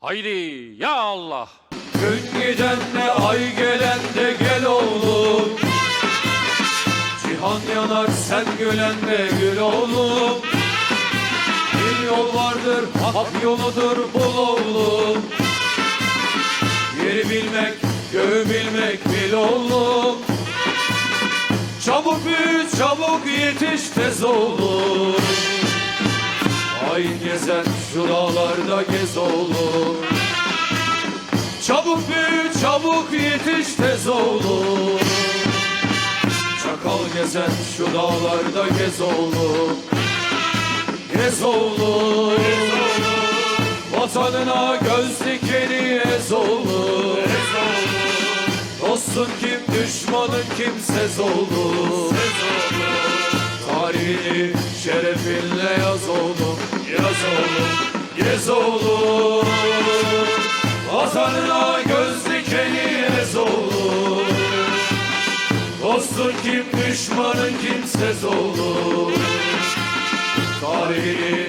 Haydi ya Allah. Gün giden de ay gelen de gel oğlum. Cihan yanar sen gülen de gül oğlum. Bir yol vardır hak yoludur bul oğlum. Yeri bilmek göğü bilmek bil oğlum. Çabuk büyü çabuk yetiş tez oğlum Ay gezen şu dağlarda gez oğlum. Çabuk büyü çabuk yetiş tez oğlum. Çakal gezen şu dağlarda gez oğlum. Gez oğlum. Vatanına göz dikeni ez oğlum. Dostun kim düşmanın kim sez oğlum. Tarihini şerefinle yaz oğlum Yaz oğlum Gez oğlum. Vatanına Dostun kim düşmanın kimsez oğlum. Tarihini